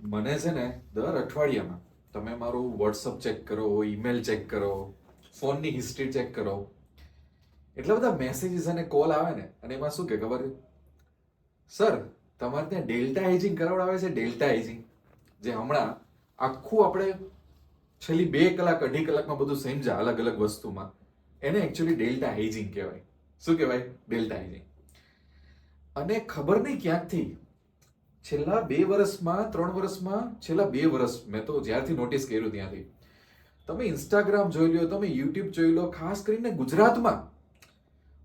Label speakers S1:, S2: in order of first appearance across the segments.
S1: મને છે ને દર અઠવાડિયામાં તમે મારું વોટ્સઅપ ચેક કરો ઈમેલ ચેક કરો, ફોનની હિસ્ટ્રી ચેક કરો. એટલા બધા મેસેજીસ અને કોલ આવે ને, અને એમાં શું કે ખબર સર તમારે ત્યાં ડેલ્ટા હાઇજિંગ કરાવડાવે છે ડેલ્ટા એજિંગ જે હમણાં આખું આપણે છેલ્લી બે કલાક, અઢી કલાકમાં બધું સમજ્યા અલગ અલગ વસ્તુમાં. એને એકચ્યુઅલી ડેલ્ટા હાઇજિંગ કહેવાય. શું કહેવાય? ડેલ્ટા હાઇજિંગ અને ખબર નહીં ક્યાંકથી છેલ્લા બે વર્ષમાં ત્રણ વર્ષમાં છેલ્લા બે વર્ષ મેં તો જ્યારથી નોટિસ કર્યું ત્યાંથી. તમે ઇન્સ્ટાગ્રામ જોઈ લો, તમે યુટ્યુબ જોઈ લો, ખાસ કરીને ગુજરાતમાં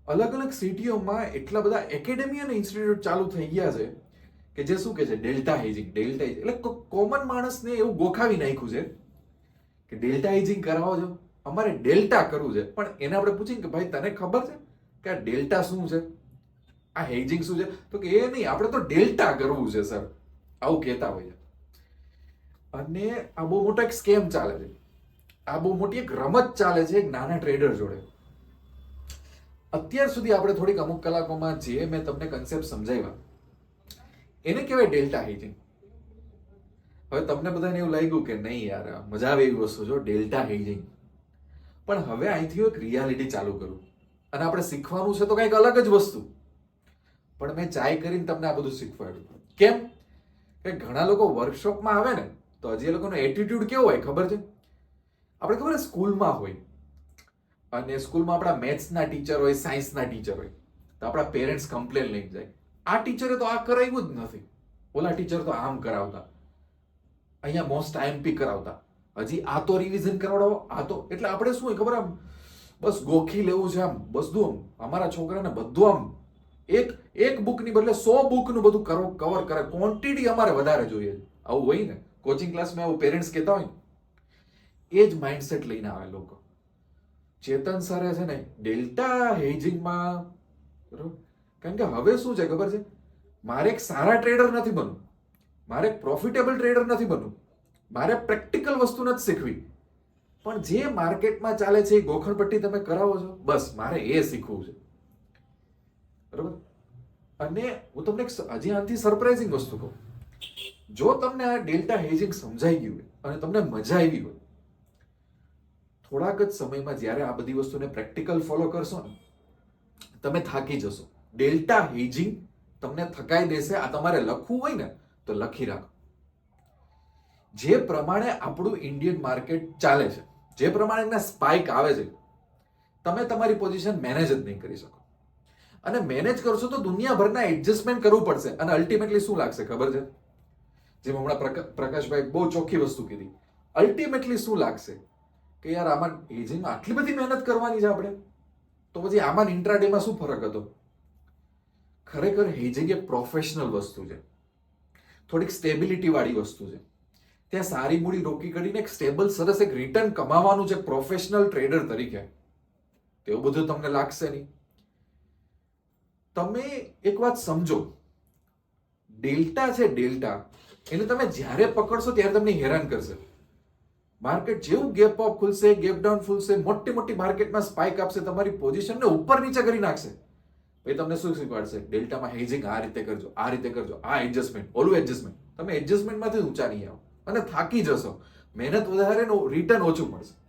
S1: અલગ અલગ સિટીઓમાં એટલા બધા એકેડેમી અને ઇન્સ્ટિટ્યૂટ ચાલુ થઈ ગયા છે કે જે શું કે છે ડેલ્ટા હેજિંગ ડેલ્ટા એટલે કોમન માણસને એવું ગોખાવી નાખ્યું છે કે ડેલ્ટા હેજિંગ કરાવો છો. અમારે ડેલ્ટા કરવું છે. પણ એને આપણે પૂછીએ કે ભાઈ તને ખબર છે કે આ ડેલ્ટા શું છે? આ હેજિંગ શું છે? તો કે એ નહીં, આપણે તો ડેલ્ટા કરવું છે સર આવું કહેતા હોય છે. અને આ બહુ મોટો એક સ્કેમ ચાલે છે. આ બહુ મોટી એક રમત ચાલે છે એક નાના ટ્રેડર જોડે. અત્યાર સુધી આપણે થોડીક અમુક કલાકોમાં જે મેં તમને કન્સેપ્ટ સમજાવ્યા, એને કહેવાય ડેલ્ટા હેજિંગ હવે તમને બધાને એવું લાગ્યું કે નહીં યાર મજા આવે એવી વસ્તુ જો ડેલ્ટા હેજિંગ પણ હવે અહીંથી એક રિયાલિટી ચાલુ કરું. અને આપણે શીખવાનું છે તો કંઈક અલગ જ વસ્તુ. પણ મેં ચાય કરીને તમને આ બધું શીખવાડ્યું. કેમ? કે ઘણા લોકો વર્કશોપમાં આવે ને, તો હજી એ લોકોનો એટીટ્યુડ કેવો હોય ખબર છે? આપણે ખબર સ્કૂલમાં હોય. અને સ્કૂલમાં આપણા મેથ્સના ટીચર હોય સાયન્સના ટીચર હોય. તો આપણા પેરેન્ટ્સ કમ્પ્લેન લઈને જાય. આ ટીચરે તો આ કરાવ્યું જ નથી. ઓલા ટીચર તો આમ કરાવતા. અહીંયા મોસ્ટ આઈએમપી કરાવતા. હજી આ તો રિવિઝન કરાવડાવો, આ તો, એટલે આપણે શું હોય ખબર આમ? બસ ગોખી લેવું છે આમ, બધું આમ. અમારા છોકરાને બધું આમ. એક એક બુકની બદલે સો બુકનું બધું કરો કવર કરે. ક્વોન્ટિટી અમારે વધારે જોઈએ આવું હોય ને કોચિંગ ક્લાસમાં આવું પેરેન્ટ્સ કહેતા હોય એ જ માઇન્ડસેટ લઈને આવે લોકો. ચેતન સરે છે ને ડેલ્ટા હેજિંગમાં બરોબર? કારણ કે હવે શું છે, ખબર છે? મારે એક સારા ટ્રેડર નથી બનવું. મારે એક પ્રોફિટેબલ ટ્રેડર નથી બનવું. મારે પ્રેક્ટિકલ વસ્તુ નથી શીખવી. પણ જે માર્કેટમાં ચાલે છે એ ગોખણપટ્ટી તમે કરાવો છો, બસ મારે એ શીખવું છે. બરોબર? અને હું તમને હજી આનાથી સરપ્રાઇઝિંગ વસ્તુ કહું. જો તમને આ ડેલ્ટા હેજિંગ સમજાઈ ગયું હોય અને તમને મજા આવી હોય, થોડાક જ સમયમાં જ્યારે આ બધી વસ્તુને પ્રેક્ટિકલ ફોલો કરશો ને, તમે થાકી જશો. ડેલ્ટા હેજિંગ તમને થકાઈ દેશે, આ તમારે લખવું હોય ને, તો લખી રાખો. જે પ્રમાણે આપણું ઇન્ડિયન માર્કેટ ચાલે છે, જે પ્રમાણે એના સ્પાઇક આવે છે, તમે તમારી પોઝિશન મેનેજ જ નહીં કરી શકો. અને મેનેજ કરશો તો દુનિયાભરના એડજસ્ટમેન્ટ કરવું પડશે. અને અલ્ટિમેટલી શું લાગશે ખબર છે? જેમ હમણાં પ્રકા- પ્રકાશભાઈ બહુ ચોખ્ખી વસ્તુ કીધી. અલ્ટિમેટલી શું લાગશે? કે યાર આમાં એજિંગમાં આટલી બધી મહેનત કરવાની છે આપણે. તો પછી આમાં ઇન્ટ્રાડેમાં શું ફરક હતો? ખરેખર હેજિંગ એ પ્રોફેશનલ વસ્તુ છે. થોડીક સ્ટેબિલિટી વાળી વસ્તુ છે. ત્યાં સારી મૂડી રોકી કરીને એક સ્ટેબલ સરસ એક રિટર્ન કમાવાનું છે પ્રોફેશનલ ટ્રેડર તરીકે. તેવું બધું તમને લાગશે નહીં. તમે એક વાત સમજો. ડેલ્ટા છે ડેલ્ટા. એને તમે જ્યારે પકડશો ત્યારે તમને હેરાન કરશે. માર્કેટ જેવું ગેપ અપ ખુલશે, ગેપ ડાઉન ખુલશે, મોટી મોટી માર્કેટમાં સ્પાઇક આપશે, તમારી પોઝિશનને ઉપર નીચે કરી નાખશે. પછી તમને શું શીખવાડશે? ડેલ્ટામાં હેજિંગ આ રીતે કરજો, આ રીતે કરજો, આ એડજસ્ટમેન્ટ ઓલું એડજસ્ટમેન્ટ તમે એડજસ્ટમેન્ટમાંથી ઊંચા નહીં આવો. અને થાકી જશો. મહેનત વધારે રિટર્ન ઓછું મળશે.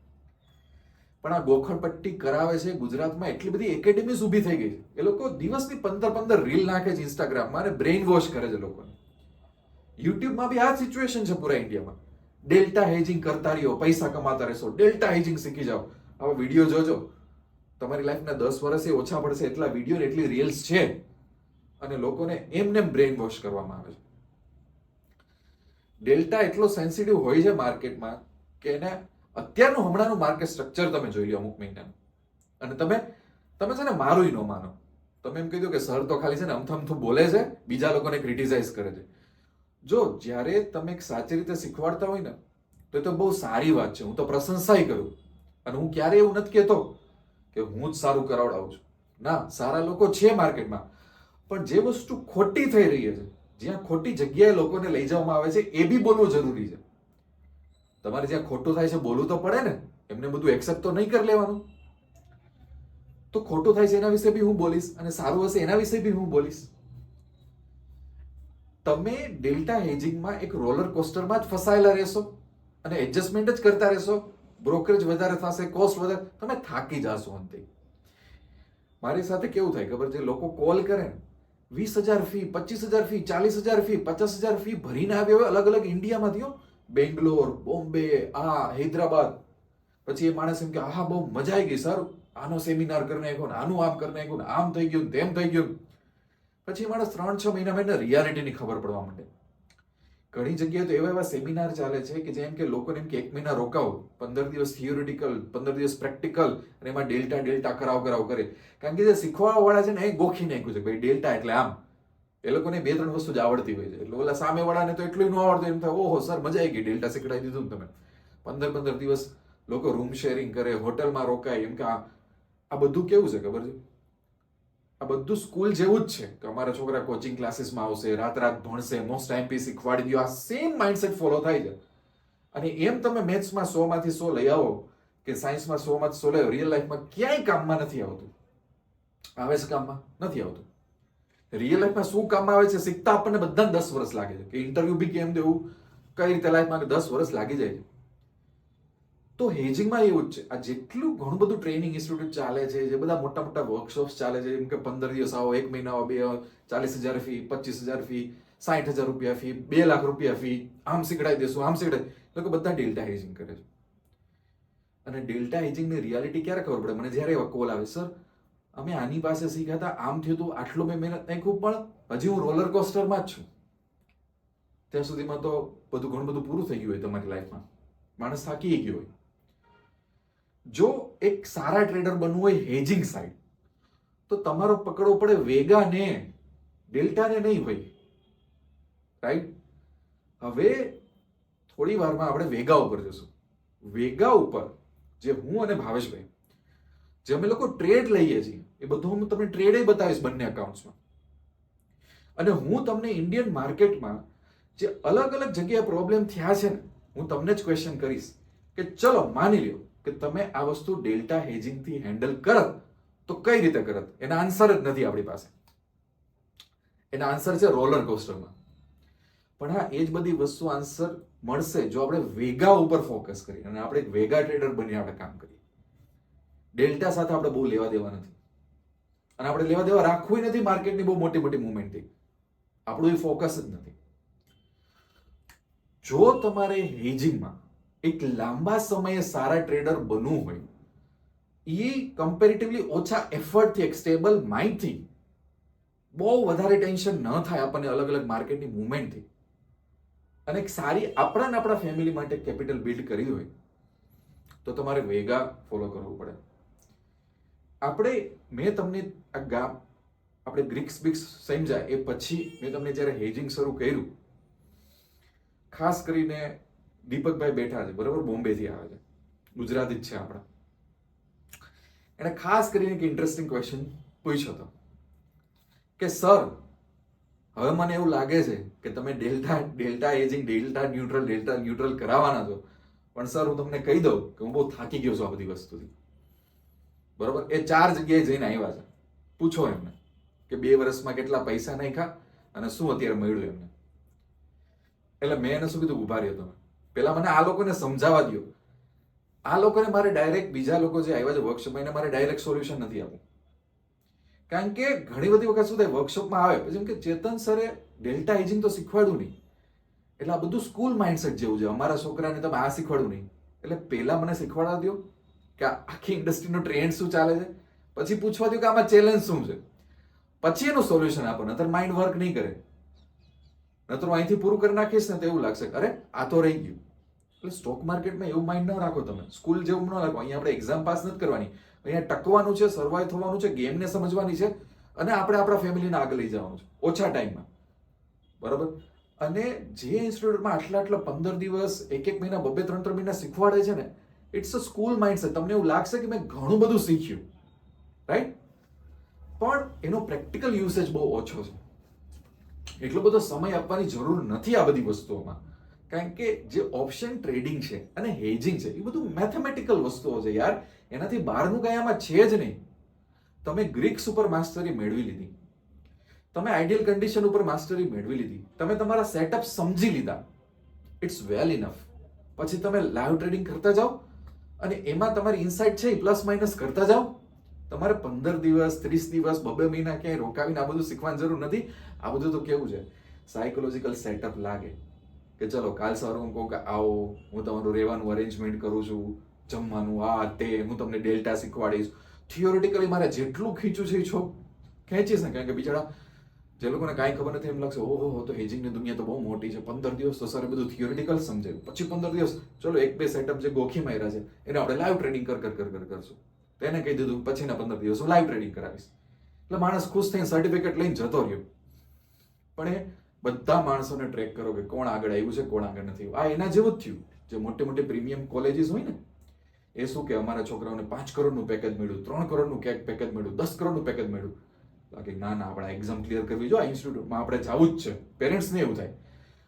S1: પણ આ ગોખણપટ્ટી કરાવે છે ગુજરાતમાં એટલી બધી એકેડેમીઝ ઊભી થઈ ગઈ છે. એ લોકો દિવસની પંદર પંદર રીલ નાખે છે ઇન્સ્ટાગ્રામમાં અને બ્રેઇન વોશ કરે છે લોકોને. યુટ્યુબમાં બી આ સિચ્યુએશન છે પૂરા ઇન્ડિયામાં. ડેલ્ટા હેજિંગ કરતા રહ્યો, પૈસા કમાતા રહેશો. ડેલ્ટા હેજિંગ શીખી જાઓ. આવા વીડિયો જોજો. તમારી લાઈફના દસ વર્ષે ઓછા પડશે એટલા વીડિયો એટલી રીલ્સ છે. અને લોકોને એમને બ્રેઇન વોશ કરવામાં આવે છે. ડેલ્ટા એટલો સેન્સિટિવ હોય છે માર્કેટમાં કે એને અત્યારનું હમણાંનું માર્કેટ સ્ટ્રક્ચર તમે જોઈ લો અમુક મહિનાનું. અને તમે તમે છે ને મારું ન માનો. તમે એમ કીધું કે સર તો ખાલી છે ને અમથમથું અમથું બોલે છે, બીજા લોકોને ક્રિટિસાઇઝ કરે છે. જો જ્યારે તમે એક સાચી રીતે શીખવાડતા હોય ને, તો એ તો બહુ સારી વાત છે. હું તો પ્રશંસાય કરું. અને હું ક્યારે એવું નથી કહેતો કે હું જ સારું કરાવડાવું છું. ના, સારા લોકો છે માર્કેટમાં. પણ જે વસ્તુ ખોટી થઈ રહી છે, જ્યાં ખોટી જગ્યાએ લોકોને લઈ જવામાં આવે છે, એ બી બોલવું જરૂરી છે. તમારે જ્યાં ખોટું થાય છે, બોલવું તો પડે ને. એમને બધું એક્સેપ્ટ તો નહીં કરી લેવાનું. તો ખોટું થાય છે એના વિશે બી હું બોલીશ અને સારું હશે એના વિશે બી હું બોલીશ. તમે ડેલ્ટા હેજિંગમાં એક રોલર કોસ્ટરમાં જ ફસાયેલા રહેશો અને એડજસ્ટમેન્ટ જ કરતા રહેશો. બ્રોકરેજ વધારે થશે, કોસ્ટ વધારે, તમે થાકી જાશો અંતે. મારી સાથે કેવું થાય ખબર છે? લોકો કોલ કરે, વીસ હજાર ફી, પચીસ હજાર ફી, ચાલીસ હજાર ફી, પચાસ હજાર ફી ભરીને આવ્યો હવે અલગ અલગ ઇન્ડિયામાંથી હો બેંગ્લોર, બોમ્બે, આ હૈદરાબાદ. પછી એ માણસ એમ કે હા બહુ મજા આવી ગઈ, સર. આનો સેમિનાર કરી નાખ્યો ને, આનું આમ કરી નાખ્યું ને, આમ થઈ ગયું તેમ થઈ ગયું. પછી માણસ ત્રણ છ મહિનામાં મહિને રિયાલિટીની ખબર પડવા માંડે. ઘણી જગ્યાએ તો એવા એવા સેમિનાર ચાલે છે કે જેમ કે લોકોને એમ કે એક મહિના રોકાવ, પંદર દિવસ થિયોરિટિકલ પંદર દિવસ પ્રેક્ટિકલ અને એમાં ડેલ્ટા ડેલ્ટા કરાવ કરાવ કરે. કારણ કે જે શીખવાડવા વાળા છે ને, એ ગોખી નાખ્યું છે ભાઈ ડેલ્ટા એટલે આમ. એ લોકોને બે ત્રણ વસ્તુ જ આવડતી હોય છે. એટલે ઓલા સામે વાળાને તો એટલું ન આવડતું, એમ થાય, ઓહો, સર, મજા આવી ગઈ, ડેલ્ટા શીખડાવી દીધું તમે. પંદર પંદર દિવસ લોકો રૂમ શેરિંગ કરે, હોટલમાં રોકાય, એમ કે આ બધું કેવું છે ખબર છે? આ બધું સ્કૂલ જેવું જ છે કે અમારા છોકરા કોચિંગ ક્લાસીસમાં આવશે રાત રાત ભણશે મોસ્ટ ટાઈમ પી શીખવાડી દો, આ સેમ માઇન્ડસેટ ફોલો થાય છે. અને એમ તમે મેથ્સમાં સો માંથી સો લઈ આવો કે સાયન્સમાં સો માંથી સો લઈ આવો રિયલ લાઈફમાં ક્યાંય કામમાં નથી આવતું. આવે છે કામમાં? નથી આવતું. રિયલ લાઈફમાં શું કામ આવે છે, શીખતા આપણને બધાને દસ વર્ષ લાગે છે. કે ઇન્ટરવ્યુ બી કેમ દેવું? કઈ રીતે લાઈફમાં દસ વર્ષ લાગી જાય છે. તો હેજિંગમાં એવું જ છે. આ જેટલું ઘણું બધું ટ્રેનિંગ ઇન્સ્ટિટ્યૂટ ચાલે છે, જે બધા મોટા મોટા વર્કશોપ્સ ચાલે છે, જેમ કે પંદર દિવસ આવો, એક મહિના બે, ચાલીસ હજાર ફી પચીસ હજાર ફી સાઠ હજાર રૂપિયા ફી બે લાખ રૂપિયા ફી આમ શીખડાવી દેશું, આમ શીખડાય લોકો બધા ડેલ્ટા હેજિંગ કરે છે. અને ડેલ્ટા હેજિંગની રિયાલિટી ક્યારે ખબર પડે? મને જ્યારે એવા કોલ આવે સર અમે આની પાસે શીખ્યા હતા. આમ થયું હતું આટલું મેં મહેનત નાખ્યું પણ હજી હું રોલર કોસ્ટરમાં જ છું. ત્યાં સુધીમાં તો બધું ઘણું બધું પૂરું થઈ ગયું હોય તમારી લાઈફમાં માણસ થાકી ગયો હોય. જો એક સારા ટ્રેડર બનવું હોય હેજિંગ સાઈડ તો તમારો પકડવો પડે વેગાને, ડેલ્ટાને નહીં હોય. રાઈટ હવે થોડી વારમાં આપણે વેગા ઉપર જશું. વેગા ઉપર જે હું અને ભાવેશભાઈ, જે અમે લોકો ટ્રેડ લઈએ છીએ એ બધું હું તમને ટ્રેડે બતાવીશ બંને અકાઉન્ટ્સમાં અને હું તમને ઇન્ડિયન માર્કેટમાં જે અલગ અલગ જગ્યાએ પ્રોબ્લેમ થયા છે ને, હું તમને જ ક્વેશ્ચન કરીશ કે ચલો માની લ્યો કે તમે આ વસ્તુ ડેલ્ટા હેજિંગથી હેન્ડલ કરત, તો કઈ રીતે કરત? એના આન્સર જ નથી આપણી પાસે. એના આન્સર છે રોલર કોસ્ટરમાં પણ હા, એ જ બધી વસ્તુ આન્સર મળશે જો આપણે વેગા ઉપર ફોકસ કરીએ અને આપણે વેગા ટ્રેડર બની આપણે કામ કરીએ. ડેલ્ટા સાથે આપણે બહુ લેવા દેવા નથી. અને આપણે લેવા દેવા રાખવું નથી માર્કેટની બહુ મોટી મોટી મુવમેન્ટથી. આપણું એ ફોકસ જ નથી. જો તમારે હેજિંગમાં એક લાંબા સમયે સારા ટ્રેડર બનવું હોય એ કમ્પેરેટિવલી ઓછા એફર્ટથી એક સ્ટેબલ માઇન્ડથી બહુ વધારે ટેન્શન ન થાય આપણને અલગ અલગ માર્કેટની મુવમેન્ટથી. અને એક સારી આપણા આપણા ફેમિલી માટે કેપિટલ બિલ્ડ કરવી હોય, તો તમારે વેગા ફોલો કરવું પડે. આપણે, મેં તમને આ ગામ, આપણે ગ્રીક્સ બિક્સ સમજ્યા, એ પછી મેં તમને જ્યારે હેજિંગ શરૂ કર્યું, ખાસ કરીને દીપકભાઈ બેઠા છે, બરાબર, બોમ્બેથી આવે છે, ગુજરાતી જ છે આપણા. એણે ખાસ કરીને એક ઇન્ટરેસ્ટિંગ ક્વેશ્ચન પૂછ્યો હતો, કે સર હવે મને એવું લાગે છે કે તમે delta delta hedging delta neutral delta neutral કરાવવાના છો, પણ સર હું તમને કહી દઉં કે હું બહુ થાકી ગયો છું આ બધી વસ્તુથી. બરોબર? એ ચાર જગ્યાએ જઈને આવ્યા છે. પૂછો એમને કે બે વર્ષમાં કેટલા પૈસા નાખ્યા અને શું અત્યારે મળ્યું એમને. એટલે મેં એને શું કીધું? ઊભા રહ્યો તમે. પેલા મને આ લોકોને સમજાવવા દો આ લોકોને મારે ડાયરેક્ટ બીજા લોકો જે આવ્યા છે વર્કશોપમાં એને મારે ડાયરેક્ટ સોલ્યુશન નથી આપવું. કારણ કે ઘણી બધી વખત શું થાય વર્કશોપમાં આવે, જેમ કે ચેતન સરે ડેલ્ટા એજિંગ તો શીખવાડ્યું નહીં. એટલે આ બધું સ્કૂલ માઇન્ડસેટ જેવું છે. અમારા છોકરાને તમે આ શીખવાડ્યું નહીં. એટલે પહેલાં મને શીખવાડવા દો કે આખી ઇન્ડસ્ટ્રીનો ટ્રેન્ડ શું ચાલે છે? પછી પૂછવા દો કે આમાં ચેલેન્જ શું છે? પછી એનું સોલ્યુશન આપો, નતર માઇન્ડ વર્ક નહીં કરે. નતર હું અહીંથી પૂરું કરી નાખીશ ને તો એવું લાગશે અરે, આ તો રહી ગયું. એટલે સ્ટોક માર્કેટમાં એવું માઇન્ડ ન રાખો તમે. સ્કૂલ જેવું ન રાખો. અહીંયા આપણે એક્ઝામ પાસ નથી કરવાની. અહીંયા ટકવાનું છે સર્વાઈવ થવાનું છે ગેમને સમજવાની છે અને આપણે આપણા ફેમિલીને આગળ લઈ જવાનું છે. ઓછા ટાઈમમાં બરાબર? અને જે ઇન્સ્ટિટ્યૂટમાં આટલા આટલા પંદર દિવસ, એક એક મહિના, બબે ત્રણ ત્રણ મહિના શીખવાડે છે ને ઇટ્સ અ સ્કૂલ માઇન્ડ છે તમને એવું લાગશે કે મેં ઘણું બધું શીખ્યું. રાઈટ પણ એનો પ્રેક્ટિકલ યુસેજ બહુ ઓછો છે. એટલો બધો સમય આપવાની જરૂર નથી આ બધી વસ્તુઓમાં. કારણ કે જે ઓપ્શન ટ્રેડિંગ છે અને હેજિંગ છે, એ બધું મેથેમેટિકલ વસ્તુઓ છે યાર. એનાથી બહારનું કંઈ આમાં છે જ નહીં. તમે ગ્રીક સુપર માસ્ટરી મેળવી લીધી. તમે આઈડિયલ કન્ડિશન ઉપર માસ્ટરી મેળવી લીધી. તમે તમારા સેટઅપ સમજી લીધા. ઇટ્સ વેલ ઇનફ પછી તમે લાઈવ ટ્રેડિંગ કરતા જાઓ. અને એમાં તમારી ઇનસાઇટ છે પ્લસ માઇનસ કરતા જાઓ. તમારે પંદર દિવસ, ત્રીસ દિવસ, બબે મહિના ક્યાંય રોકાવીને આ બધું શીખવાની જરૂર નથી. આ બધું તો કેવું છે? સાયકોલોજીકલ સેટઅપ લાગે. કે ચલો, કાલ સવારે હું કહું કે આવો, હું તમારું રહેવાનું અરેન્જમેન્ટ કરું છું, જમવાનું, આ, તે, હું તમને ડેલ્ટા શીખવાડીશ. થિયોરિટિકલી મારે જેટલું ખીચું છે એ છો ખેંચીશ ને કારણ કે બિચારા જે લોકોને કાંઈ ખબર નથી, એમ લાગશે, ઓહો, તો હેજિંગની દુનિયા તો બહુ મોટી છે. પંદર દિવસ તો સર બધું થિયોરિટિકલ સમજાયું. પછી પંદર દિવસ, ચલો, એક બે સેટઅપ જે ગોખી માર્યા છે, એને આપણે લાઈવ ટ્રેડિંગ કર કર કર કરશું. તેને કહી દીધું, પછીના પંદર દિવસ હું લાઈવ ટ્રેડિંગ કરાવીશ. એટલે માણસ ખુશ થઈને સર્ટિફિકેટ લઈને જતો રહ્યો. પણ એ બધા માણસોને ટ્રેક કરો કે કોણ આગળ આવ્યું છે, કોણ આગળ નથી આ એના જેવું જ થયું. જે મોટી મોટી પ્રીમિયમ કોલેજીસ હોય ને, એ શું કે અમારા છોકરાઓને પાંચ કરોડનું પેકેજ મળ્યું, ત્રણ કરોડનું કેક પેકેજ મળ્યું, દસ કરોડનું પેકેજ મળ્યું. લાગે ના ના, આપણે એક્ઝામ ક્લિયર કરવી જો આ ઇન્સ્ટિટ્યૂટમાં આપણે જવું જ છે. પેરેન્ટ્સને એવું થાય.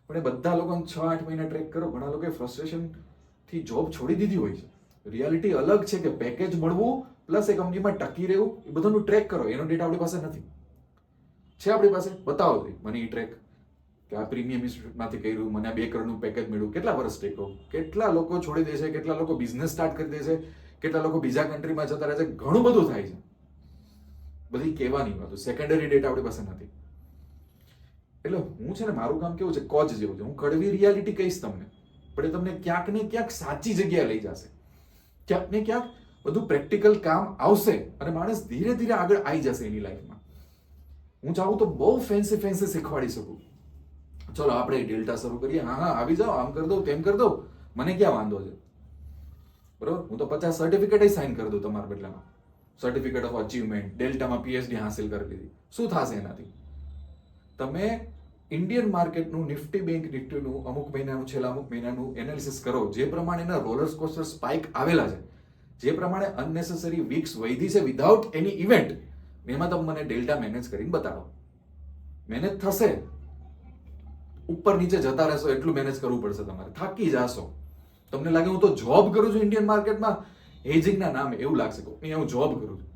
S1: પણ એ બધા લોકોને છ, આઠ મહિના ટ્રેક કરો, ઘણા લોકોએ ફ્રસ્ટ્રેશનથી જોબ છોડી દીધી હોય છે. રિયાલિટી અલગ છે કે પેકેજ મળવું પ્લસ એ કંપનીમાં ટકી રહેવું, એ બધાનું ટ્રેક કરો. એનો ડેટા આપણી પાસે નથી. છે આપણી પાસે? બતાવો મને એ ટ્રેક કે આ પ્રીમિયમ ઇન્સ્ટિટ્યૂટમાંથી કર્યું, મને બે કરોડનું પેકેજ મળ્યું. કેટલા વર્ષ ટેકો કેટલા લોકો છોડી દે છે? કેટલા લોકો બિઝનેસ સ્ટાર્ટ કરી દે છે? કેટલા લોકો બીજા કન્ટ્રીમાં જતા રહે છે? ઘણું બધું થાય છે. બધી કહેવાની વાતો સેકન્ડરી ડેટા આપણી પાસે નથી. એટલે હું છે ને, મારું કામ કેવું છે, કોચ જેવું છે. હું કડવી રિયાલિટી કહીશ તમને, પણ એ તમને ક્યાંક ને ક્યાંક સાચી જગ્યાએ લઈ જશે. ક્યાંક ને ક્યાંક બધું પ્રેક્ટિકલ કામ આવશે અને માણસ ધીરે ધીરે આગળ આવી જશે એની લાઈફમાં હું ચાહું તો બહુ ફેન્સી ફેન્સી શીખવાડી શકું. ચલો, આપણે ડેલ્ટા શરૂ કરીએ. હા હા, આવી જાઓ, આમ કરી દઉં, તેમ કરી દઉં. મને ક્યાં વાંધો છે? બરોબર? હું તો પચાસ સર્ટિફિકેટ સાઇન કરી દઉં તમારા બદલામાં. સર્ટિફિકેટ ઓફ અચીવમેન્ટ ડેલ્ટામાં પીએચડી હાંસિલ કરી લીધી. શું થશે એનાથી? તમે ઇન્ડિયન માર્કેટનું નિફ્ટી બેંક નિફ્ટીનું અમુક મહિનાનું, છેલ્લા અમુક મહિનાનું એનાલિસિસ કરો. જે પ્રમાણે એના રોલર કોસ્ટર સ્પાઇક આવેલા છે, જે પ્રમાણે અનનેસેસરી વીક્સ વૈધી છે વિધાઉટ એની ઇવેન્ટ એમાં તમે મને ડેલ્ટા મેનેજ કરીને બતાડો. મેનેજ થશે. ઉપર નીચે જતા રહેશો, એટલું મેનેજ કરવું પડશે તમારે. થાકી જશો. તમને લાગે હું તો જોબ કરું છું ઇન્ડિયન માર્કેટમાં હેજિંગના નામે એવું લાગશે કે અહીંયા હું જોબ કરું છું.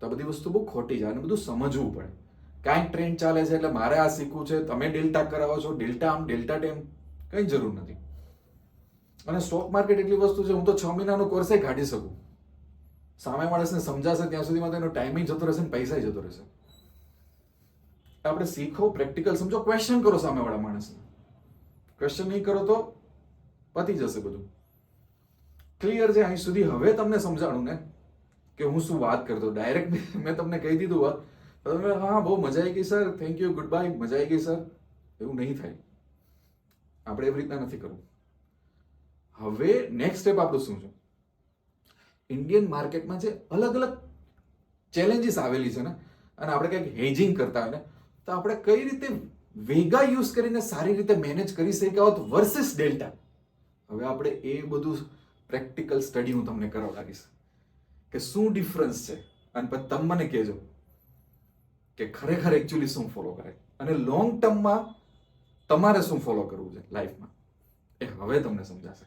S1: તો આ બધી વસ્તુ બહુ ખોટી છે અને બધું સમજવું પડે. કાંઈક ટ્રેન્ડ ચાલે છે એટલે મારે આ શીખવું છે, તમે ડેલ્ટા કરાવો છો, ડેલ્ટા આમ, ડેલ્ટા ટેમ કંઈ જરૂર નથી. અને સ્ટોક માર્કેટ એટલી વસ્તુ છે, હું તો છ મહિનાનો કોર્સે કાઢી શકું. સામે માણસને સમજાશે, ત્યાં સુધીમાં તો એનો ટાઈમિંગ જતો રહેશે ને પૈસા જતો રહેશે. આપણે શીખો પ્રેક્ટિકલ સમજો ક્વેશ્ચન કરો સામેવાળા માણસને. ક્વેશ્ચન નહીં કરો તો પતી જશે બધું. ક્લિયર છે, અહીં સુધી હવે તમને સમજાણું ને કે હું શું વાત કરતો? ડાયરેક્ટ મેં તમને કહી દીધું હોત તો તમે, હા, બહુ મજા આવી ગઈ sir thank you goodbye મજા આવી ગઈ સર એવું નહીં થાય. આપણે એવી રીતના નથી કરવું. હવે નેક્સ્ટ સ્ટેપ આપણું શું છે? ઇન્ડિયન માર્કેટમાં જે અલગ અલગ ચેલેન્જીસ આવેલી છે ને, અને આપણે કંઈક હેજિંગ કરતા હોય ને, તો આપણે કઈ રીતે વેગા યુઝ કરીને સારી રીતે મેનેજ કરી શક્યા હોત વર્સિસ ડેલ્ટા હવે આપણે એ બધું પ્રેક્ટિકલ સ્ટડી હું તમને કરાવડાવીશ કે શું ડિફરન્સ છે? અને પછી તમે મને કહેજો કે ખરેખર એકચ્યુઅલી શું ફોલો કરે? અને લોંગ ટર્મમાં તમારે શું ફોલો કરવું છે લાઈફમાં એ હવે તમને સમજાશે.